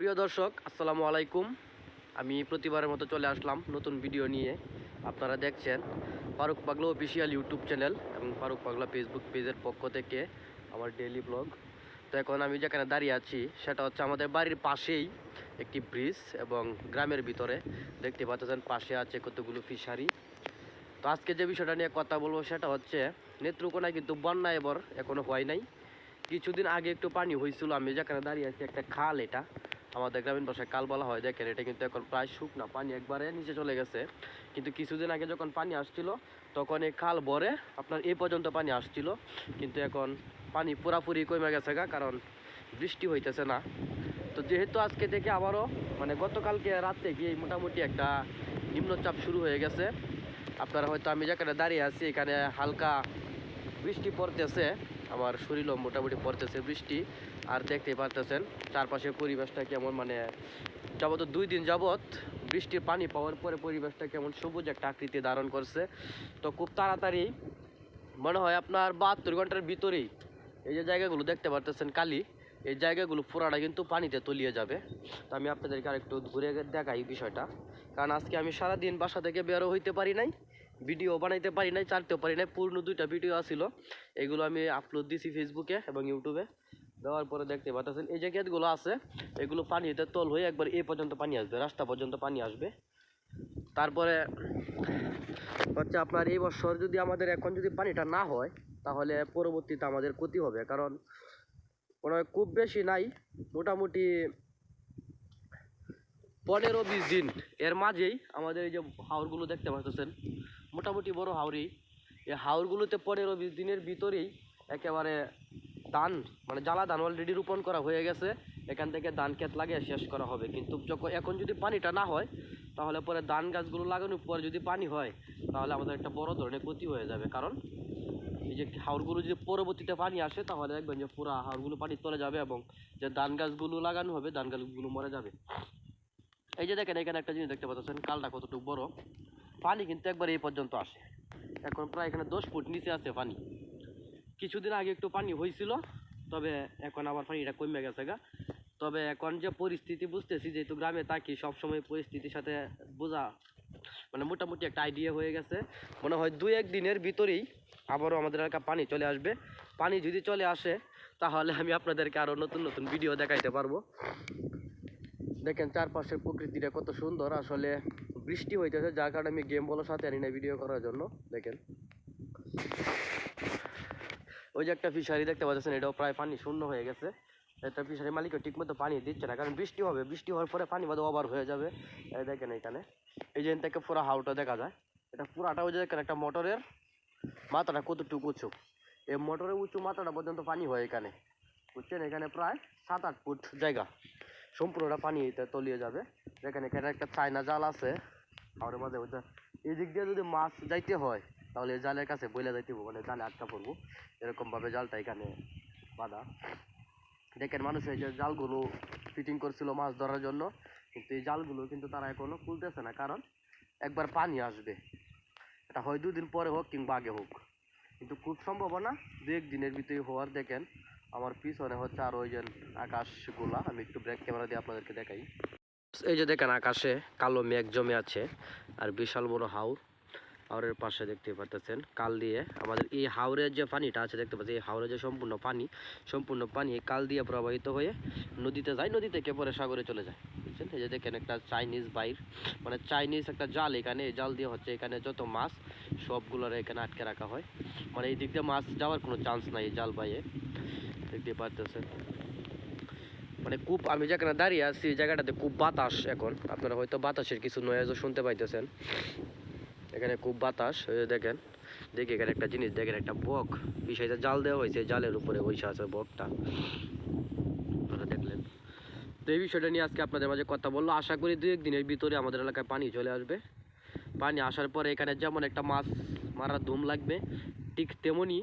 প্রিয় দর্শক, আসসালামু আলাইকুম। আমি প্রতিবারের মতো চলে আসলাম নতুন ভিডিও নিয়ে। আপনারা দেখছেন ফারুক পাগলা অফিসিয়াল ইউটিউব চ্যানেল এবং ফারুক পাগলা ফেসবুক পেজের পক্ষ থেকে আমার ডেইলি ব্লগ তো এখন আমি যেখানে দাঁড়িয়ে আছি, সেটা হচ্ছে আমাদের বাড়ির পাশেই একটি ব্রিজ এবং গ্রামের ভিতরে। দেখতে পাচ্ছেন পাশে আছে কতগুলো ফিশারি তো আজকে যে বিষয়টা নিয়ে কথা বলব, সেটা হচ্ছে নেত্রকোনায় কিন্তু বন্যা এবার এখনও হয় নাই। কিছুদিন আগে একটু পানি হয়েছিল, আমি যেখানে দাঁড়িয়ে আছি একটা খাল এটা। আমাদের গ্রামীণ ভাষায় কাল বলা হয়, দেখেন, এটা কিন্তু এখন প্রায় শুকনা, পানি একবারে নিচে চলে গেছে। কিন্তু কিছুদিন আগে যখন পানি আসছিল, তখন এই খাল ভরে আপনার এই পর্যন্ত পানি আসছিল। কিন্তু এখন পানি পুরাপুরি কমে গেছে গা, কারণ বৃষ্টি হইতেছে না। তো যেহেতু আজকে থেকে আবারও মানে গতকালকে রাত থেকে মোটামুটি একটা নিম্নচাপ শুরু হয়ে গেছে। আপনারা হয়তো আমি যেখানে দাঁড়িয়ে আছি, এখানে হালকা বৃষ্টি পড়তেছে। আমার শরীরও মোটামুটি পড়তেছে, বৃষ্টি আর দেখতেই পারতেছেন চারপাশের পরিবেশটা কেমন মানে যাবত দুই দিন যাবত বৃষ্টির পানি পাওয়ার পরে পরিবেশটা কেমন সবুজ একটা আকৃতি ধারণ করছে। তো খুব তাড়াতাড়ি মনে হয় আপনার বাহাত্তর ঘণ্টার ভিতরেই এই যে জায়গাগুলো দেখতে পারতেছেন কালি, এই জায়গাগুলো পুরাটা কিন্তু পানিতে তলিয়ে যাবে। তো আমি আপনাদেরকে আরেকটু ঘুরে দেখাই বিষয়টা। কারণ আজকে আমি সারাদিন বাসা থেকে বেরো হইতে পারি নাই ভিডিও বানাইতে পারি নাই ছাড়তেও পারি নাই পূর্ণ দুইটা ভিডিও আসিল এগুলো আমি আপলোড দিছি ফেসবুকে এবং ইউটিউবে দেওয়ার পরে দেখতে পাচ্ছেন এই যে ক্ষেতগুলো আছে, এগুলো পানিতে তল হয়ে একবার এই পর্যন্ত পানি আসবে, রাস্তা পর্যন্ত পানি আসবে। তারপরে হচ্ছে আপনার এই বছর যদি আমাদের এখন যদি পানিটা না হয়, তাহলে পরবর্তীতে আমাদের ক্ষতি হবে। কারণ মনে খুব বেশি নাই, মোটামুটি পনেরো বিশ দিন। এর মাঝেই আমাদের এই যে হাওরগুলো দেখতে পাচ্ছেন মোটামুটি বড় হাওরই এই হাওরগুলোতে পনেরো বিশ দিনের ভিতরেই একেবারে ধান মানে জ্বালা ধান অলরেডি রোপণ করা হয়ে গেছে। এখান থেকে ধান ক্ষেত লাগিয়ে শেষ করা হবে। কিন্তু যখন, এখন যদি পানিটা না হয়, তাহলে পরে ধান গাছগুলো লাগানোর পর যদি পানি হয়, তাহলে আমাদের একটা বড় ধরনের ক্ষতি হয়ে যাবে। কারণ এই যে হাওরগুলো যদি পরবর্তীতে পানি আসে, তাহলে দেখবেন যে পুরো হাওরগুলো পানি তলে যাবে এবং যে ধান গাছগুলো লাগানো হবে, ধান গাছগুলো মরে যাবে। এই যে দেখেন, এখানে একটা জিনিস দেখতে পাচ্ছেন, কালটা কতটুকু বড়। পানি কিন্তু একবার এই পর্যন্ত আসে। এখন প্রায় এখানে দশ ফুট নিচে আছে পানি। কিছুদিন আগে একটু পানি হয়েছিল তবে এখন আবার পানিটা কমে গেছে গা। তবে এখন যে পরিস্থিতি বুঝতেছি, যেহেতু গ্রামে থাকি, সবসময় পরিস্থিতির সাথে বোঝা মানে মোটামুটি একটা আইডিয়া হয়ে গেছে। মনে হয় দু এক দিনের ভিতরেই আবারও আমাদের এলাকা পানি চলে আসবে। পানি যদি চলে আসে, তাহলে আমি আপনাদেরকে আরও নতুন নতুন ভিডিও দেখাইতে পারব। দেখেন চারপাশের প্রকৃতিটা কত সুন্দর। আসলে বৃষ্টি হইতেছে, যার কারণে আমি গেম বলো সাথে আনি না ভিডিও করার জন্য। দেখেন। ওই যে একটা ফিশারি দেখতে পাচ্ছেন, এটাও প্রায় পানি শূন্য হয়ে গেছে। একটা ফিশারি ঠিক মতো পানি দিচ্ছে না, কারণ বৃষ্টি হবে। বৃষ্টি হওয়ার পরে পানি বাদে ওভার হয়ে যাবে। দেখেন এখানে। এই যে থেকে পুরো হাওটা দেখা যায়। এটা পুরাটা ওই যে দেখেন, একটা মোটরের মাথাটা কতটুকু উঁচু। এই মোটরের উঁচু মাথাটা পর্যন্ত পানি হয় এখানে। বুঝছেন? এখানে প্রায় সাত, আট ফুট জায়গা। সম্পূর্ণটা পানিতে তলিয়ে যাবে। দেখেন এখানে একটা চায়না জাল আছে। আর মাঝে ওইটা এই দিক দিয়ে যদি মাছ যাইতে হয়, তাহলে জালের কাছে বইলে যাইতে হবে মানে জালে আটকা পড়ব। এরকমভাবে জালটা এখানে বাঁধা। দেখেন মানুষ এই যে জালগুলো ফিটিং করছিল মাছ ধরার জন্য, কিন্তু এই জালগুলো কিন্তু তারা এখনও খুলতেছে না, কারণ একবার পানি আসবে। এটা হয় দুদিন পরে হোক কিংবা আগে হোক। কিন্তু খুব সম্ভাবনা, দু একদিনের ভিতরে হওয়ার। দেখেন, আমার পিছনে হচ্ছে আর ওই যে আকাশগুলা, আমি একটু ব্রেক ক্যামেরা দিয়ে আপনাদেরকে দেখাই। এই যে দেখেন আকাশে কালো মেঘ জমে আছে আর বিশাল বড় হাওর। হাওরের পাশে দেখতে পাচ্ছেন কাল দিয়ে আমাদের এই হাওরের যে পানিটা আছে, দেখতে পাচ্ছি এই হাওরের যে সম্পূর্ণ পানি সম্পূর্ণ পানি কাল দিয়ে প্রবাহিত হয়ে নদীতে যায় নদী থেকে পরে সাগরে চলে যায়, বুঝছেন? এই যে দেখেন একটা চাইনিজ বাইর মানে চাইনিজ একটা জাল এখানে, এই জাল দিয়ে হচ্ছে এখানে যত মাছ সবগুলোর এখানে আটকে রাখা হয়। মানে এই দিক দিয়ে মাছ যাওয়ার কোনো চান্স নাই এই জাল বাইয়ে দেখতে পারতেছেন। মানে খুব, আমি যেখানে দাঁড়িয়ে আছি, এই জায়গাটাতে খুব বাতাস এখন। আপনারা হয়তো বাতাসের কিছু নয়েজও শুনতে পাইতেছেন। এখানে খুব বাতাস দেখেন। দেখি এখানে একটা জিনিস, দেখেন একটা বক। বিষয়টা জাল দেওয়া হয়েছে, জালের উপরে বসে আছে বকটা। আপনারা দেখলেন। তো এই বিষয়টা নিয়ে আজকে আপনাদের মাঝে কথা বলল। আশা করি দু একদিনের ভিতরে আমাদের এলাকায় পানি চলে আসবে। পানি আসার পরে এখানে যেমন একটা মাছ মারার ধুম লাগবে, ঠিক তেমনই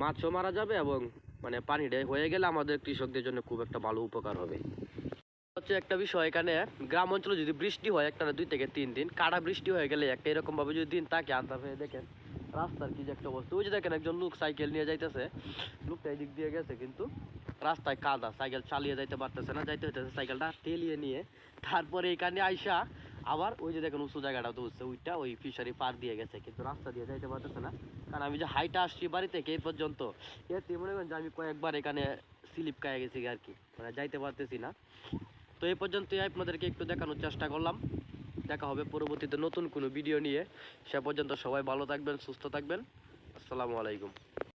মাছও মারা যাবে এবং মানে পানিটা হয়ে গেলে আমাদের কৃষকদের জন্য খুব একটা ভালো উপকার হবে। হচ্ছে একটা বিষয়, এখানে গ্রাম অঞ্চলে যদি বৃষ্টি হয় একটা দুই থেকে তিন দিন কাটা বৃষ্টি হয়ে গেলে একটা এরকম ভাবে যদি দিন তাকে আনতে হবে, দেখেন রাস্তার কি যে একটা অবস্থা। ওই যে দেখেন একজন লোক সাইকেল নিয়ে যাইতেছে, লোকটা এই দিক দিয়ে গেছে কিন্তু রাস্তায় কাদা, সাইকেল চালিয়ে যাইতে পারতেছে না, যাইতে হইতেছে সাইকেলটা তেলিয়ে নিয়ে, তারপরে এখানে আইসা আবার ওই যে দেখেন উঁচু জায়গাটা তো উঠছে ওইটা ওই ফিশারি পার দিয়ে গেছে, কিন্তু রাস্তা দিয়ে যাইতে পারতেছে না। কারণ আমি যে হাইটা আসছি বাড়ি থেকে এই পর্যন্ত, এতে মনে করেন যে আমি কয়েকবার এখানে স্লিপ খাইয়ে গেছি আর কি মানে যাইতে পারতেছি না। তো এই পর্যন্তই আপনাদেরকে একটু দেখানোর চেষ্টা করলাম। দেখা হবে পরবর্তীতে নতুন কোনো ভিডিও নিয়ে। সে পর্যন্ত সবাই ভালো থাকবেন, সুস্থ থাকবেন। আসসালামু আলাইকুম।